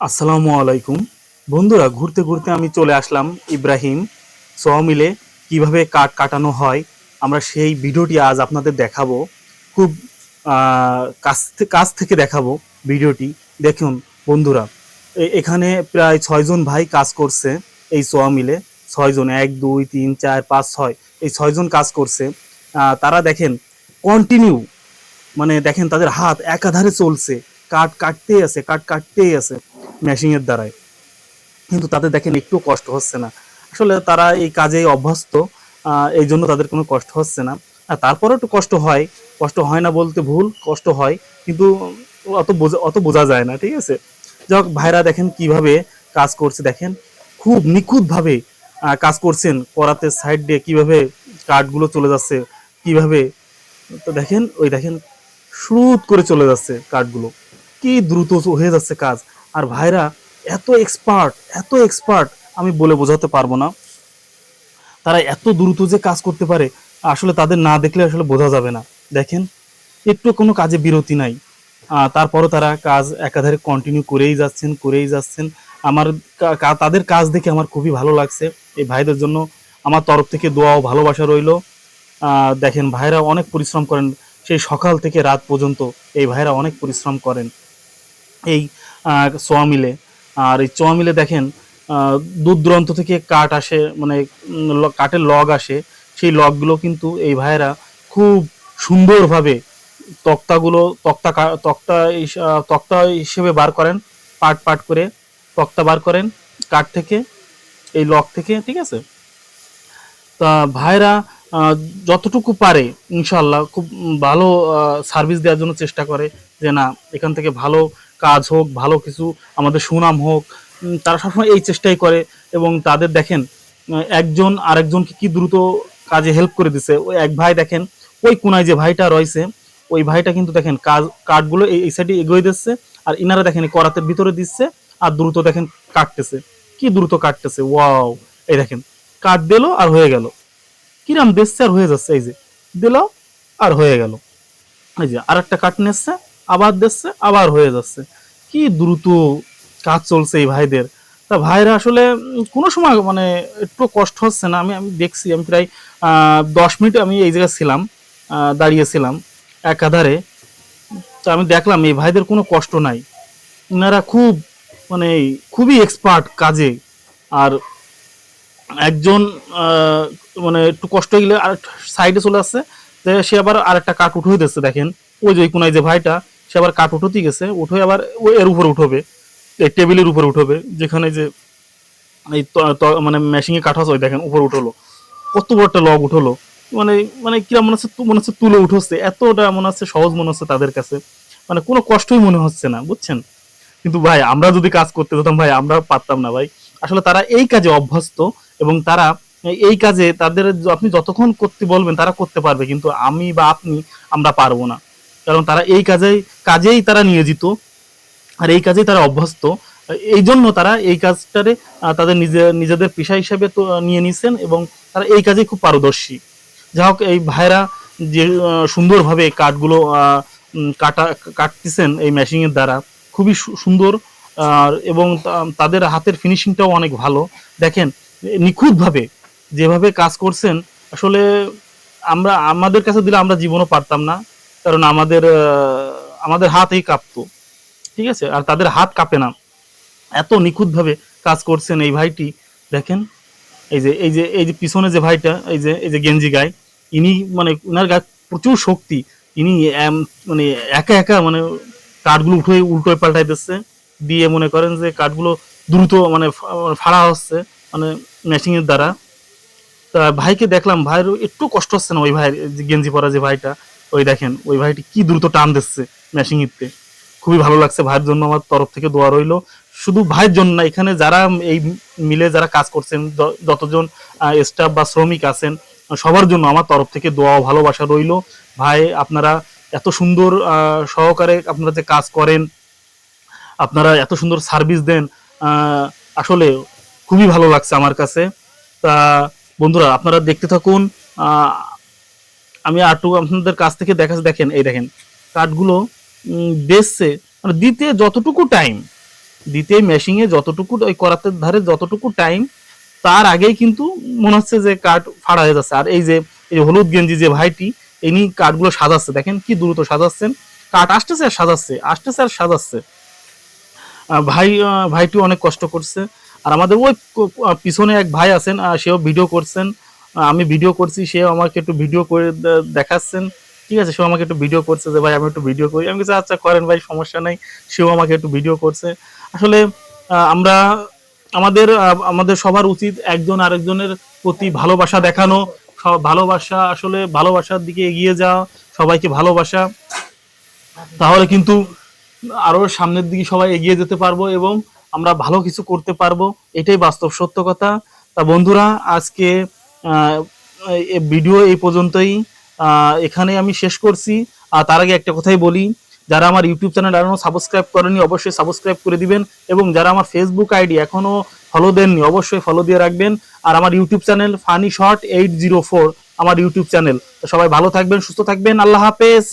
আসসালামু আলাইকুম। বন্ধুরা, ঘুরতে ঘুরতে আমি চলে আসলাম ইব্রাহিম। মিলে কীভাবে কাঠ কাটানো হয়, আমরা সেই ভিডিওটি আজ আপনাদের দেখাবো। খুব কাছ কাছ থেকে দেখাবো ভিডিওটি। দেখুন, বন্ধুরা এখানে প্রায় ছয়জন ভাই কাজ করছে এই মিলে। ছয়জন এক, দুই, তিন, চার, পাঁচ, ছয়, এই ছয়জন কাজ করছে। তারা দেখেন কন্টিনিউ মানে দেখেন তাদের হাত একাধারে চলছে। কাঠ কাটতেই আছে, কাঠ কাটতেই আছে। মেশিনের দ্বারাই। কিন্তু তাদের দেখেন একটু কষ্ট হচ্ছে না। আসলে তারা এই কাজে অভ্যস্ত এই জন্য তাদের কোনো কষ্ট হচ্ছে না। আর তারপরেও একটু কষ্ট হয়। কষ্ট হয় না বলতে ভুল, কষ্ট হয়। কিন্তু অত বোঝা অত বোঝা যায় না, ঠিক আছে? যাই ভাইরা দেখেন কীভাবে কাজ করছে। দেখেন, খুব নিখুঁতভাবে কাজ করছেন। করাতে সাইড দিয়ে কীভাবে কাঠগুলো চলে যাচ্ছে, কীভাবে? তো দেখেন, ওই দেখেন স্রুত করে চলে যাচ্ছে কাঠগুলো কি দ্রুত হয়ে যাচ্ছে কাজ। আর ভাইরা, এত এক্সপার্ট এত এক্সপার্ট আমি বলে বোঝাতে পারব না। তারা এত দ্রুত যে কাজ করতে পারে, আসলে তাদের না দেখলে আসলে বোঝা যাবে না। দেখেন, একটু কোনো কাজে বিরতি নাই। তারপরও তারা কাজ একাধারে কন্টিনিউ করেই যাচ্ছেন করেই যাচ্ছেন। আমার তাদের কাজ দেখে আমার খুবই ভালো লাগছে। এই ভাইদের জন্য আমার তরফ থেকে দোয়া ও ভালোবাসা রইল। দেখেন, ভাইরা অনেক পরিশ্রম করেন। সেই সকাল থেকে রাত পর্যন্ত এই ভাইরা অনেক পরিশ্রম করেন। এই আহ, মিলে আর এই চোয়া মিলে দেখেন দূর দূরান্ত থেকে কাঠ আসে মানে কাঠের লগ আসে। সেই লগগুলো কিন্তু এই ভাইয়েরা খুব সুন্দরভাবে তক্তাগুলো তক্তা তক্তা তক্তা হিসেবে বার করেন। পাট পাট করে তক্তা বার করেন কাঠ থেকে এই লগ থেকে ঠিক আছে? তা ভাইরা যতটুকু পারে ইনশাল্লাহ খুব ভালো সার্ভিস দেওয়ার জন্য চেষ্টা করে যে না এখান থেকে ভালো কাজ হোক, ভালো কিছু, আমাদের সুনাম হোক তারা সবসময় এই চেষ্টাই করে এবং তাদের দেখেন একজন আরেকজনকে কি দ্রুত কাজে হেল্প করে দিছে। ওই এক ভাই দেখেন, ওই কোনায় যে ভাইটা রয়েছে, ওই ভাইটা কিন্তু দেখেন কাজ, কাঠগুলো এই সাইডে এগিয়ে দিচ্ছে আর ইনারা দেখেন করাতের ভিতরে দিচ্ছে আর দ্রুত দেখেন কাটতেছে। কি দ্রুত কাটতেছে? ওয়াও! এই দেখেন কাট দিল আর হয়ে গেল। কিরাম দিচ্ছে আর হয়ে যাচ্ছে এই যে, দিল আর হয়ে গেল। এই যে আর একটা কাট নিচ্ছে আবার দিচ্ছে, আবার হয়ে যাচ্ছে। কি দ্রুত কাজ চলছে এই ভাইদের। তা ভাইরা আসলে কোনো সময় মানে একটু কষ্ট হচ্ছে না। আমি আমি দেখছি, আমি প্রায় দশ মিনিট আমি এই জায়গায় ছিলাম দাঁড়িয়েছিলাম একাধারে। তা আমি দেখলাম, এই ভাইদের কোনো কষ্ট নাই। ওনারা খুব মানে খুবই এক্সপার্ট কাজে। আর একজন মানে একটু কষ্ট গেলে আর সাইডে চলে আসছে সে আবার আরেকটা কাঠ উঠে দিচ্ছে দেখেন। ওই যে কোনায় যে ভাইটা সে আবার কাঠ উঠোতেই গেছে, উঠে আবার এর উপরে উঠবে, এই টেবিলের উপরে উঠবে, যেখানে যে এই মানে মেশিনে কাঠ আছে, ওই দেখেন, উপরে উঠল। কত বড় একটা লগ উঠল। মানে মানে কিরম মনে হচ্ছে মনে হচ্ছে তুলে উঠছে, এতটা মনে হচ্ছে সহজ মনে হচ্ছে তাদের কাছে। মানে কোনো কষ্টই মনে হচ্ছে না, বুঝছেন? কিন্তু ভাই, আমরা যদি কাজ করতে যেতাম, ভাই, আমরা পারতাম না, ভাই। আসলে তারা এই কাজে অভ্যস্ত এবং তারা এই কাজে তাদের আপনি যতক্ষণ করতে বলবেন, তারা করতে পারবে, কিন্তু আমি বা আপনি আমরা পারব না। কারণ তারা এই কাজে কাজেই তারা নিয়োজিত আর এই কাজেই তারা অভ্যস্ত। এই জন্য তারা এই কাজটারে তাদের নিজে, নিজেদের পেশা হিসেবে তো নিয়ে নিছেন এবং তারা এই কাজে খুব পারদর্শী। যা হোক, এই ভাইরা যে সুন্দরভাবে কাঠগুলো কাটা, কাটতেছেন এই মেশিনের দ্বারা, খুবই সুন্দর, আর, এবং তাদের হাতের ফিনিশিংটাও অনেক ভালো। দেখেন, নিখুঁতভাবে যেভাবে কাজ করছেন, আসলে আমরা, আমাদের কাছে দিলে আমরা জীবনও পারতাম না। কারণ আমাদের আমাদের হাতই কাঁপতো, ঠিক আছে? আর তাদের হাত কাঁপে না। এত নিখুঁতভাবে কাজ করছেন এই ভাইটি। দেখেন, এই যে এই যে এই যে পিছনে যে ভাইটা, এই যে এই যে গেঞ্জি গায়, ইনি মানে ওনার গায়ে প্রচুর শক্তি। ইনি মানে একা একা মানে কাঠগুলো উঠে উল্টো পাল্টাই দিচ্ছে। দিয়ে মনে করেন যে কাঠগুলো দ্রুত মানে ফাড়া হচ্ছে মানে মেশিনের দ্বারা। তা ভাইকে দেখলাম ভাইয়ের একটু কষ্ট হচ্ছে না ওই ভাইয়ের গেঞ্জি পরা যে ভাইটা। ওই দেখেন, ওই ভাইটি কি দ্রুত টান দিচ্ছে মেশিনিতে খুবই ভালো লাগছে ভাইয়ের জন্য, আমার তরফ থেকে দোয়া রইল। শুধু ভাইয়ের জন্য না, এখানে যারা এই মিলে যারা কাজ করছেন যতজন স্টাফ বা শ্রমিক আছেন, সবার জন্য আমার তরফ থেকে দোয়া ও ভালোবাসা রইল। ভাই, আপনারা এত সুন্দর সহকারে আপনারা যে কাজ করেন, আপনারা এত সুন্দর সার্ভিস দেন আসলে খুবই ভালো লাগছে আমার কাছে। তা, বন্ধুরা, আপনারা দেখতে থাকুন আমি আটু আপনাদের কাছ থেকে দেখা দেখেন, এই দেখেন, কাঠগুলো বেচছে মানে দিতে যতটুকু টাইম দিতে মেশিংয়ে যতটুকু ওই করাতের ধারে যতটুকু টাইম তার আগেই কিন্তু মনে হচ্ছে যে কাঠ ফাড়া হয়ে যাচ্ছে। আর এই যে, এই হলুদ গেঞ্জি যে ভাইটি, ইনি কাঠগুলো সাজাচ্ছে। দেখেন কি দ্রুত সাজাচ্ছেন। কাঠ আসতেছে আর সাজাচ্ছে, আসতেছে আর সাজাচ্ছে। ভাই ভাইটি অনেক কষ্ট করছে। আর আমাদের ওই পিছনে এক ভাই আছেন সেও ভিডিও করছেন। আমি ভিডিও করছি, সেও আমাকে একটু ভিডিও করে দেখাচ্ছেন। ঠিক আছে, সেও আমাকে একটু ভিডিও করছে যে, ভাই, আমি একটু ভিডিও করি। আমি কিছু আচ্ছা করেন ভাই, সমস্যা নাই। সেও আমাকে একটু ভিডিও করছে। আসলে আমরা, আমাদের আমাদের সবার উচিত একজন আরেকজনের প্রতি ভালোবাসা দেখানো। ভালোবাসা, আসলে ভালোবাসার দিকে এগিয়ে যাওয়া, সবাইকে ভালোবাসা। তাহলে কিন্তু আরও সামনের দিকে সবাই এগিয়ে যেতে পারব এবং আমরা ভালো কিছু করতে পারব। এটাই বাস্তব সত্য কথা। তা বন্ধুরা, আজকে ভিডিও এই পর্যন্তই। এখানে আমি শেষ করছি। আর তার আগে একটা কথাই বলি, যারা আমার ইউটিউব চ্যানেল এখনও সাবস্ক্রাইব করেনি অবশ্যই সাবস্ক্রাইব করে দিবেন এবং যারা আমার ফেসবুক আইডি এখনও ফলো দেননি, অবশ্যই ফলো দিয়ে রাখবেন। আর আমার YouTube channel funny short eight zero four, আমার ইউটিউব চ্যানেল। সবাই ভালো থাকবেন, সুস্থ থাকবেন। আল্লাহ হাফেজ।